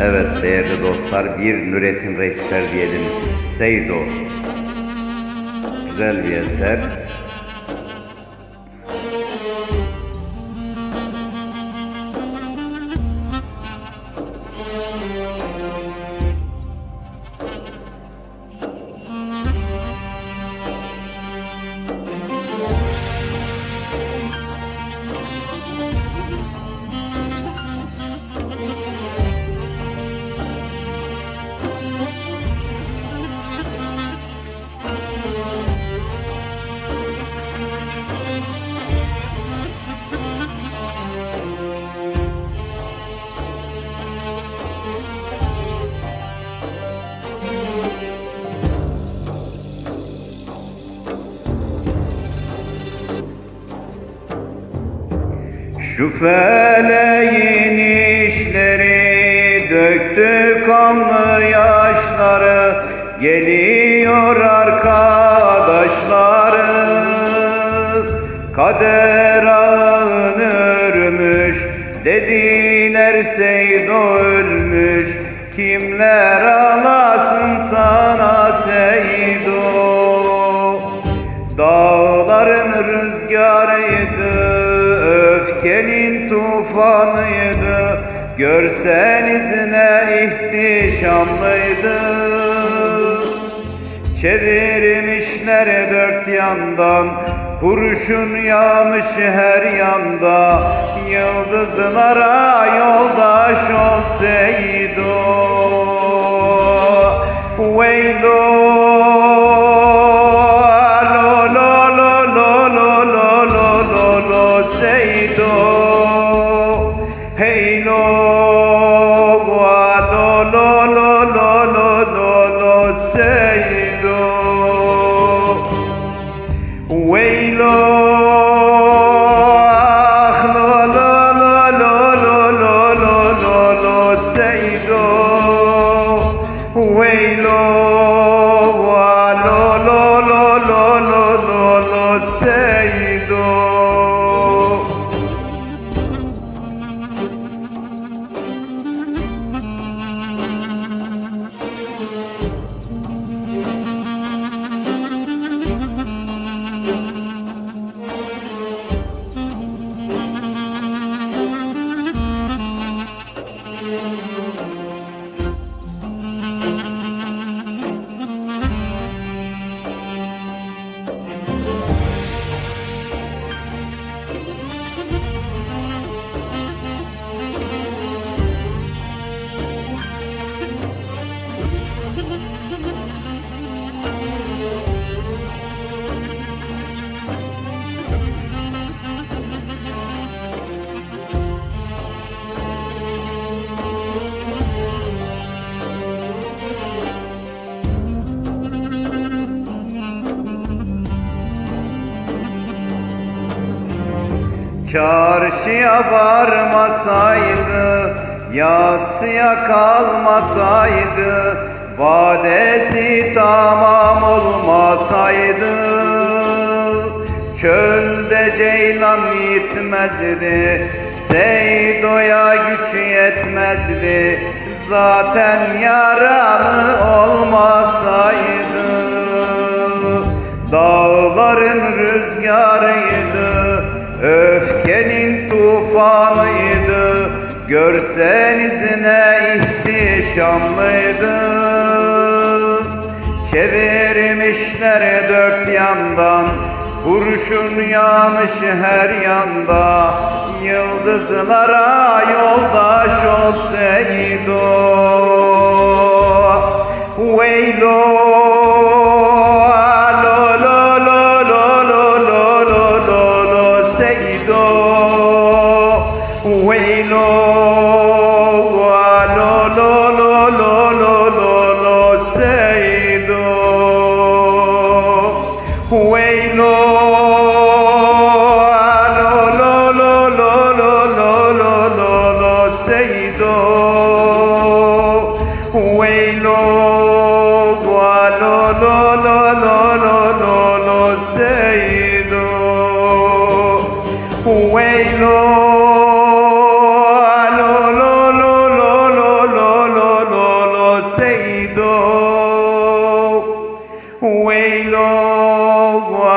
Evet değerli dostlar bir Nurettin Reisper diyelim. Seydo. Güzel bir eser. Şu feleğin işleri döktü kanlı yaşları Geliyor arkadaşları. Kader ağın örmüş Dediler Seydo ölmüş. Kimler ağlasın sana Seydo Dağların rüzgarıydı, öfkenin tufanıydı. Görseniz ne ihtişamlıydı. Çevirmişler dört yandan, kurşun yağmış her yanda. Yıldızlara yoldaş olsaydı. Veylo lo lo lo lo seydo Waylo Waylo, wa lo lo lo lo lo lo say. Çarşıya varmasaydı, yatsıya kalmasaydı, vadesi tamam olmasaydı, çölde ceylan yitmezdi, Seydo'ya güç yetmezdi, zaten yaralı olmasaydı. Dağların rüzgarıydı, öfkenin tufanıydı. Görseniz ne ihtişamlıydı. Çevirmişler dört yandan, kurşun yağmış her yanda. Yıldızlara yoldaş Waylo. Oh,